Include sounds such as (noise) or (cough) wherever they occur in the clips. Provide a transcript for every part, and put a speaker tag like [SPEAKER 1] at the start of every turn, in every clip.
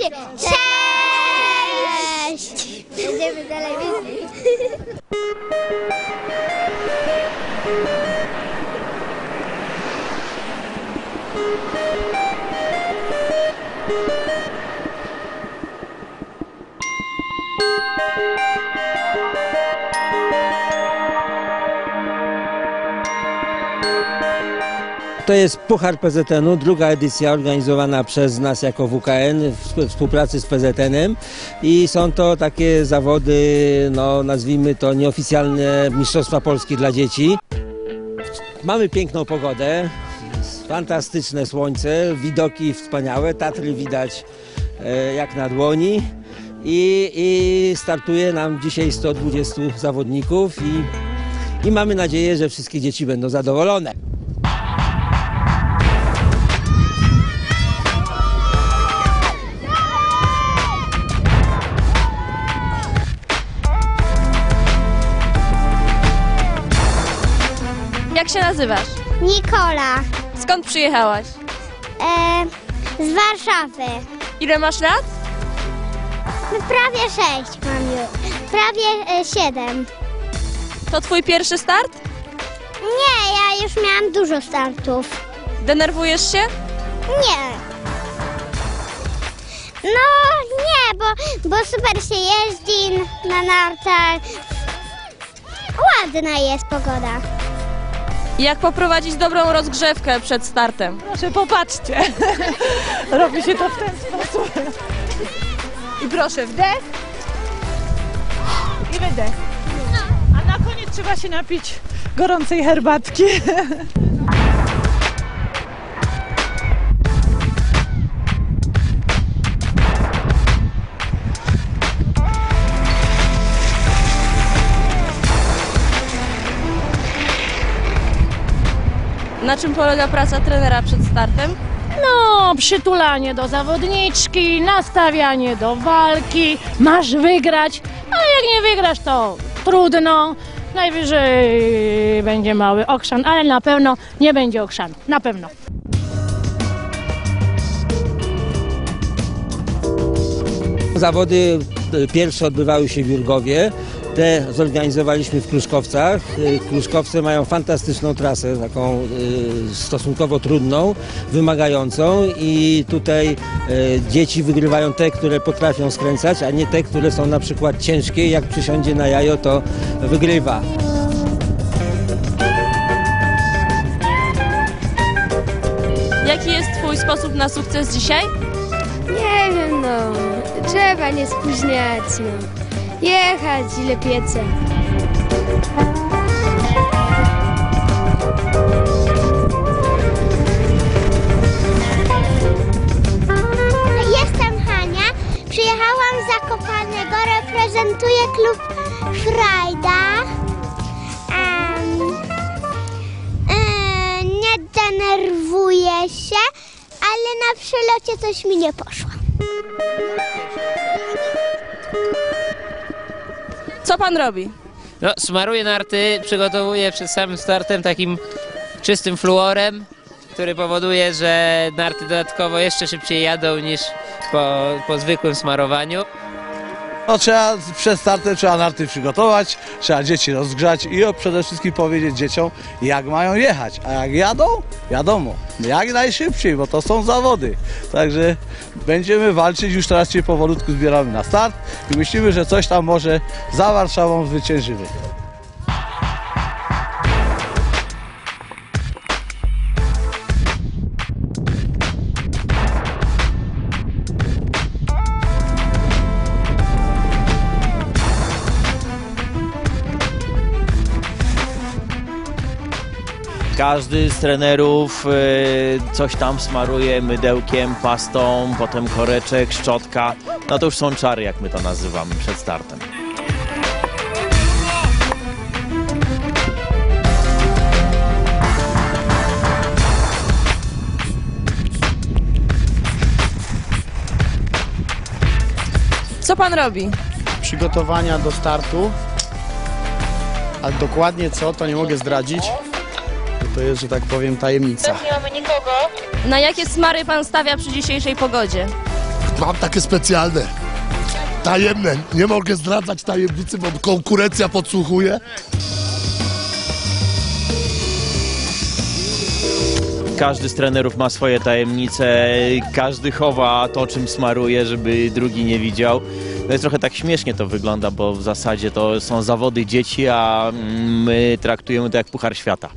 [SPEAKER 1] trzy. Cześć!
[SPEAKER 2] To jest Puchar PZN-u, druga edycja organizowana przez nas jako WKN w współpracy z PZN-em i są to takie zawody, no nazwijmy to nieoficjalne Mistrzostwa Polski dla dzieci. Mamy piękną pogodę, fantastyczne słońce, widoki wspaniałe, Tatry widać e, jak na dłoni i, i startuje nam dzisiaj 120 zawodników i, i mamy nadzieję, że wszystkie dzieci będą zadowolone.
[SPEAKER 3] Nazywasz?
[SPEAKER 1] Nikola.
[SPEAKER 3] Skąd przyjechałaś?
[SPEAKER 1] E, z Warszawy.
[SPEAKER 3] Ile masz lat?
[SPEAKER 1] No, prawie sześć mam już. Prawie e, siedem.
[SPEAKER 3] To twój pierwszy start?
[SPEAKER 1] Nie, ja już miałam dużo startów.
[SPEAKER 3] Denerwujesz się?
[SPEAKER 1] Nie. No nie, bo, bo super się jeździ na nartach. Ładna jest pogoda.
[SPEAKER 3] Jak poprowadzić dobrą rozgrzewkę przed startem?
[SPEAKER 4] Proszę, popatrzcie. (laughs) Robi się to w ten sposób. I proszę, wdech i wydech. A na koniec trzeba się napić gorącej herbatki. (laughs)
[SPEAKER 3] Na czym polega praca trenera przed startem?
[SPEAKER 4] No, przytulanie do zawodniczki, nastawianie do walki, masz wygrać, a jak nie wygrasz, to trudno. Najwyżej będzie mały okrzan, ale na pewno nie będzie okrzanu. Na pewno.
[SPEAKER 2] Zawody e, pierwsze odbywały się w Jurgowie. Te zorganizowaliśmy w Kruszkowcach. E, Kruszkowce mają fantastyczną trasę, taką e, stosunkowo trudną, wymagającą i tutaj e, dzieci wygrywają te, które potrafią skręcać, a nie te, które są na przykład ciężkie. Jak przysiądzie na jajo, to wygrywa.
[SPEAKER 3] Jaki jest twój sposób na sukces dzisiaj?
[SPEAKER 5] Nie wiem, no. Trzeba nie spóźniać, no. Jechać ile piece.
[SPEAKER 1] Jestem Hania. Przyjechałam z Zakopanego. Reprezentuję klub Frajda. E, nie denerwuję się, ale na przelocie coś mi nie poszło.
[SPEAKER 3] Co pan robi?
[SPEAKER 6] No, smaruję narty, przygotowuję przed samym startem takim czystym fluorem, który powoduje, że narty dodatkowo jeszcze szybciej jadą niż po, po zwykłym smarowaniu.
[SPEAKER 7] No, trzeba przed startem trzeba narty przygotować, trzeba dzieci rozgrzać i przede wszystkim powiedzieć dzieciom, jak mają jechać. A jak jadą, wiadomo, jak najszybciej, bo to są zawody. Także będziemy walczyć, już teraz się powolutku zbieramy na start i myślimy, że coś tam może za Warszawą zwyciężymy.
[SPEAKER 8] Każdy z trenerów y, coś tam smaruje mydełkiem, pastą, potem koreczek, szczotka. No to już są czary, jak my to nazywamy przed startem.
[SPEAKER 3] Co pan robi?
[SPEAKER 9] przygotowania do startu. A dokładnie co, to nie mogę zdradzić. To jest, że tak powiem, tajemnica.
[SPEAKER 3] Na jakie smary pan stawia przy dzisiejszej pogodzie?
[SPEAKER 10] Mam takie specjalne, tajemne. Nie mogę zdradzać tajemnicy, bo konkurencja podsłuchuje.
[SPEAKER 8] Każdy z trenerów ma swoje tajemnice, każdy chowa to, czym smaruje, żeby drugi nie widział. No jest trochę tak śmiesznie to wygląda, bo w zasadzie to są zawody dzieci, a my traktujemy to jak Puchar Świata.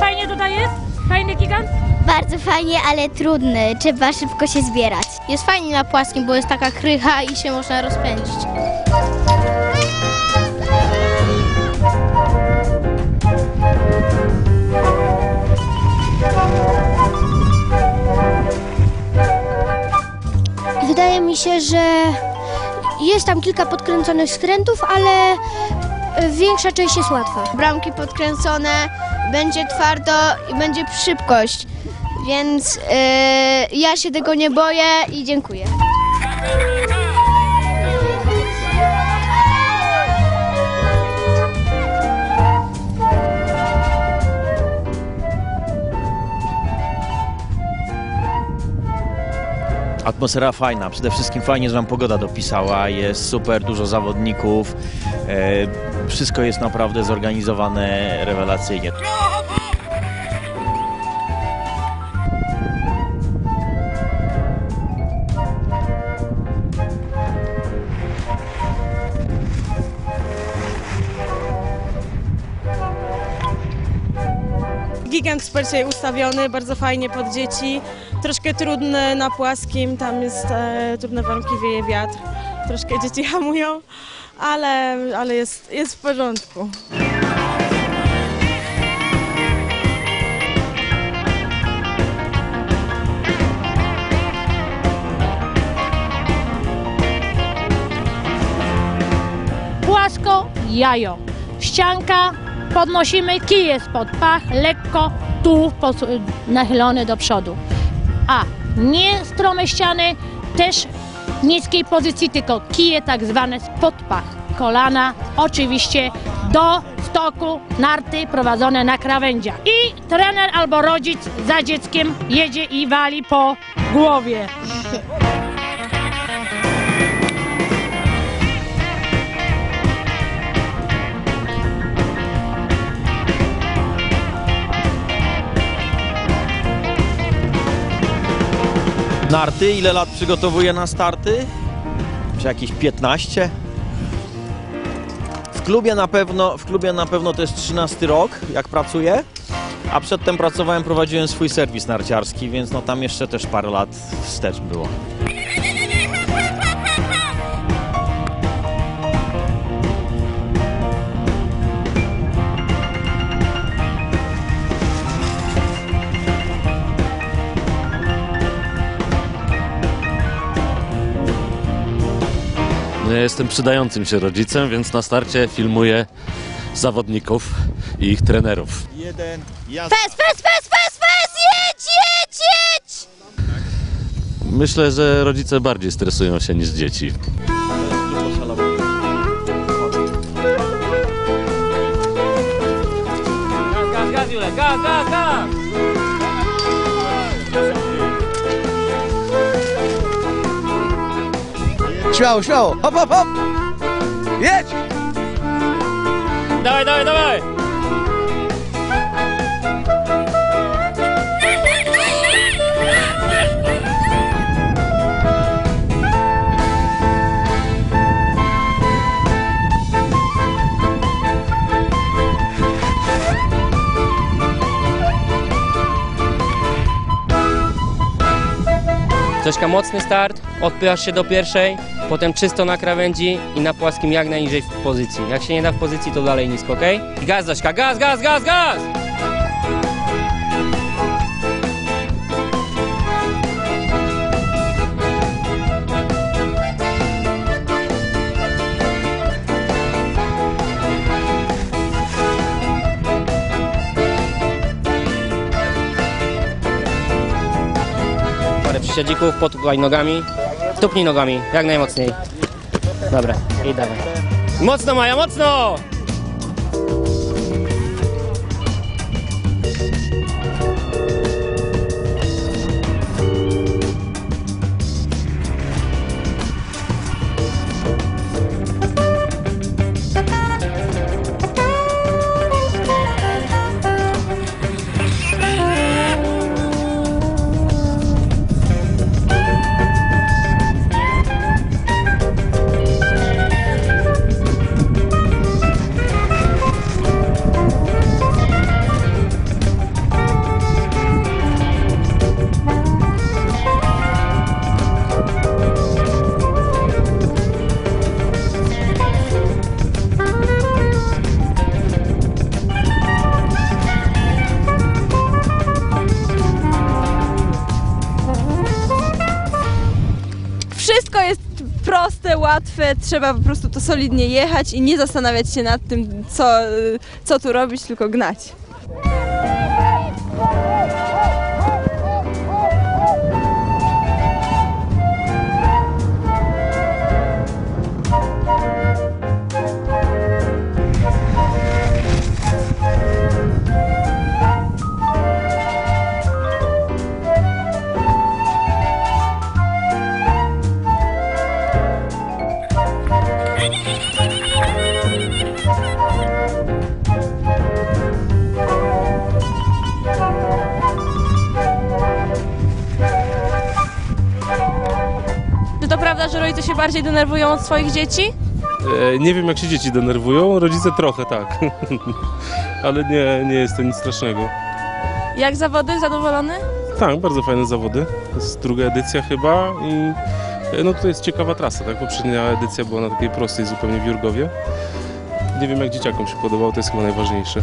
[SPEAKER 4] Fajnie tutaj jest? Fajny gigant?
[SPEAKER 1] Bardzo fajnie, ale trudny. Trzeba szybko się zbierać.
[SPEAKER 5] Jest fajnie na płaskim, bo jest taka krycha i się można rozpędzić.
[SPEAKER 1] Wydaje mi się, że jest tam kilka podkręconych skrętów, ale większa część jest łatwa.
[SPEAKER 5] Bramki podkręcone, będzie twardo i będzie szybkość. Więc yy, ja się tego nie boję i dziękuję.
[SPEAKER 8] Atmosfera fajna, przede wszystkim fajnie, że nam pogoda dopisała, jest super, dużo zawodników, e, wszystko jest naprawdę zorganizowane rewelacyjnie.
[SPEAKER 3] Dzisiaj ustawiony, bardzo fajnie pod dzieci. Troszkę trudny na płaskim, tam jest e, trudne warunki, wieje wiatr. Troszkę dzieci (laughs) hamują, ale, ale jest, jest w porządku.
[SPEAKER 4] Płasko, jajo. Ścianka, podnosimy, kij jest pod pach, lekko, tu nachylony do przodu. A nie strome ściany, też niskiej pozycji, tylko kije tak zwane spod pach. Kolana, oczywiście do stoku, narty prowadzone na krawędziach. I trener albo rodzic za dzieckiem jedzie i wali po głowie.
[SPEAKER 8] Narty, ile lat przygotowuję na starty? Czy jakieś 15? W klubie na pewno, w klubie na pewno to jest 13 rok, jak pracuję. A przedtem pracowałem, prowadziłem swój serwis narciarski, więc no tam jeszcze też parę lat wstecz było.
[SPEAKER 11] Ja jestem przydającym się rodzicem, więc na starcie filmuję zawodników i ich trenerów.
[SPEAKER 8] Jeden, jazda.
[SPEAKER 1] Fes, fes, fes, fes, fes! Jedź, jedź, jedź!
[SPEAKER 11] Myślę, że rodzice bardziej stresują się niż dzieci.
[SPEAKER 6] Gaz, gaz, Julek, gaz, gaz, gaz!
[SPEAKER 7] Śmiało, śmiało, hop, hop, hop! Jedź!
[SPEAKER 6] Dawaj, dawaj, dawaj!
[SPEAKER 12] Zośka, mocny start, odpychasz się do pierwszej, potem czysto na krawędzi i na płaskim jak najniżej w pozycji. Jak się nie da w pozycji, to dalej nisko, ok? I gaz, Zośka, gaz, gaz, gaz, gaz!
[SPEAKER 8] Parę
[SPEAKER 12] sąsiedzików, potukaj nogami. Tupnij nogami, jak najmocniej. Dobra, i dawaj. Mocno Maja, mocno!
[SPEAKER 13] Wszystko jest proste, łatwe, trzeba po prostu to solidnie jechać i nie zastanawiać się nad tym, co, y, co tu robić, tylko gnać.
[SPEAKER 3] Rodzice się bardziej denerwują od swoich dzieci?
[SPEAKER 14] E, Nie wiem jak się dzieci denerwują, rodzice trochę tak, (laughs) ale nie, nie jest to nic strasznego.
[SPEAKER 3] Jak zawody? Zadowolony?
[SPEAKER 14] Tak, bardzo fajne zawody. To jest druga edycja chyba i e, no to jest ciekawa trasa, tak? Poprzednia edycja była na takiej prostej zupełnie w Jurgowie. Nie wiem jak dzieciakom się podobało, to jest chyba najważniejsze.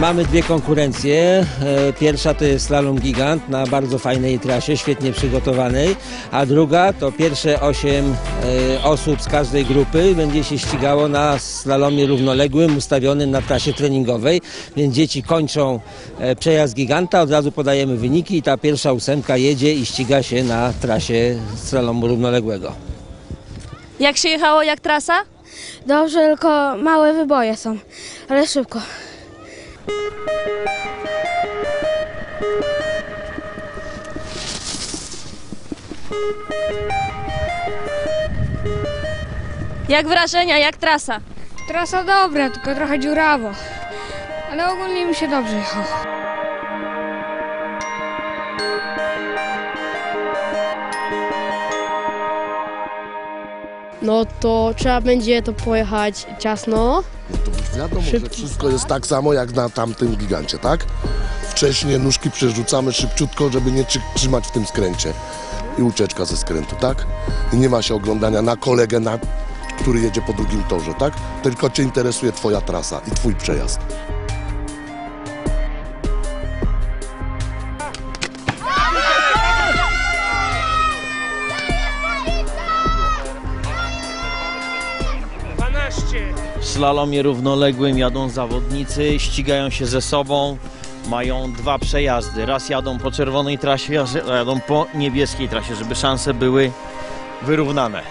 [SPEAKER 2] Mamy dwie konkurencje. E, Pierwsza to jest slalom gigant na bardzo fajnej trasie, świetnie przygotowanej, a druga to pierwsze osiem e, osób z każdej grupy będzie się ścigało na slalomie równoległym ustawionym na trasie treningowej, więc dzieci kończą e, przejazd giganta, od razu podajemy wyniki i ta pierwsza ósemka jedzie i ściga się na trasie slalomu równoległego.
[SPEAKER 3] Jak się jechało, jak trasa?
[SPEAKER 1] Dobrze, tylko małe wyboje są, ale szybko.
[SPEAKER 3] Jak wrażenia, jak trasa?
[SPEAKER 1] Trasa dobra, tylko trochę dziurawo. Ale ogólnie mi się dobrze jechało.
[SPEAKER 15] No to trzeba będzie to pojechać ciasno.
[SPEAKER 10] Wiadomo, że wszystko jest tak samo jak na tamtym gigancie, tak? Wcześniej nóżki przerzucamy szybciutko, żeby nie trzy- trzymać w tym skręcie. I ucieczka ze skrętu, tak? I nie ma się oglądania na kolegę, na, który jedzie po drugim torze, tak? Tylko Cię interesuje Twoja trasa i Twój przejazd.
[SPEAKER 8] Slalomie równoległym jadą zawodnicy, ścigają się ze sobą. mają dwa przejazdy. Raz jadą po czerwonej trasie, a jadą po niebieskiej trasie, żeby szanse były wyrównane.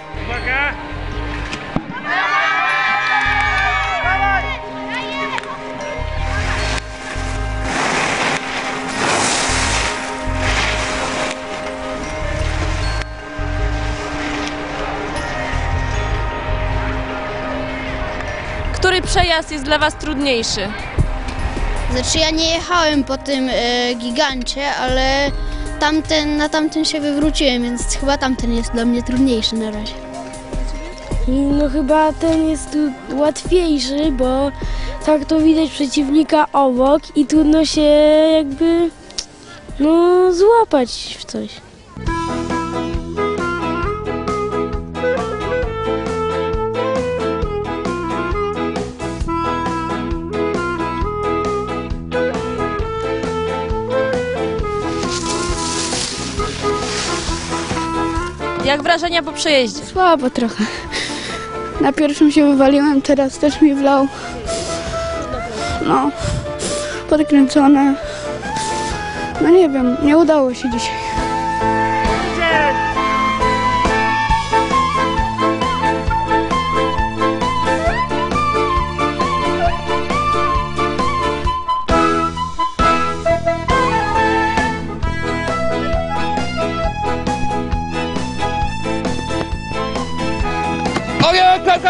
[SPEAKER 3] Przejazd jest dla Was trudniejszy?
[SPEAKER 16] Znaczy ja nie jechałem po tym e, gigancie, ale tamten, na tamten się wywróciłem, więc chyba tamten jest dla mnie trudniejszy na razie.
[SPEAKER 15] No chyba ten jest tu łatwiejszy, bo tak to widać przeciwnika obok i trudno się jakby no złapać w coś.
[SPEAKER 3] Jak wrażenia po przejeździe?
[SPEAKER 17] Słabo trochę. Na pierwszym się wywaliłem, teraz też mi wlał. No, podkręcone. No nie wiem, nie udało się dzisiaj.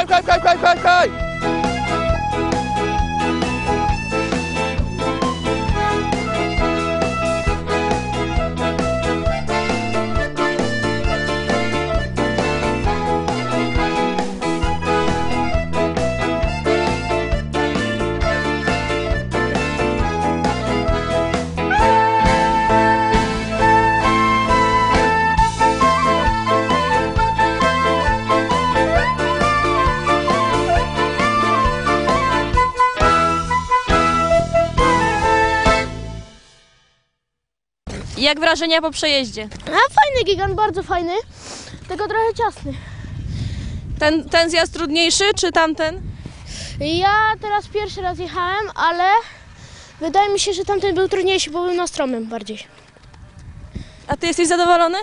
[SPEAKER 18] cai, cai, cai, cai, cai, cai!
[SPEAKER 3] Jak wrażenia po przejeździe?
[SPEAKER 19] A fajny gigant, bardzo fajny, tylko trochę ciasny.
[SPEAKER 3] Ten, ten zjazd trudniejszy czy tamten?
[SPEAKER 19] Ja teraz pierwszy raz jechałem, ale wydaje mi się, że tamten był trudniejszy, bo był na stromym bardziej.
[SPEAKER 3] A ty jesteś zadowolony?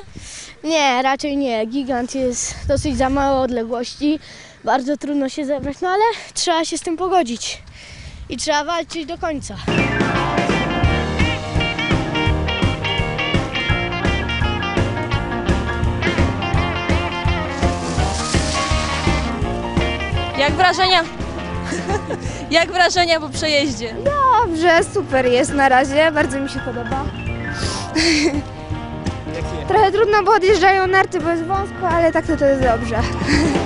[SPEAKER 19] Nie, raczej nie. Gigant jest dosyć za mało odległości, bardzo trudno się zebrać, no ale trzeba się z tym pogodzić i trzeba walczyć do końca.
[SPEAKER 3] Jak wrażenia? (laughs) Jak wrażenia po przejeździe?
[SPEAKER 20] Dobrze, super jest na razie, bardzo mi się podoba. (laughs) Trochę trudno, bo odjeżdżają narty, bo jest wąsko, ale tak to to jest dobrze. (laughs)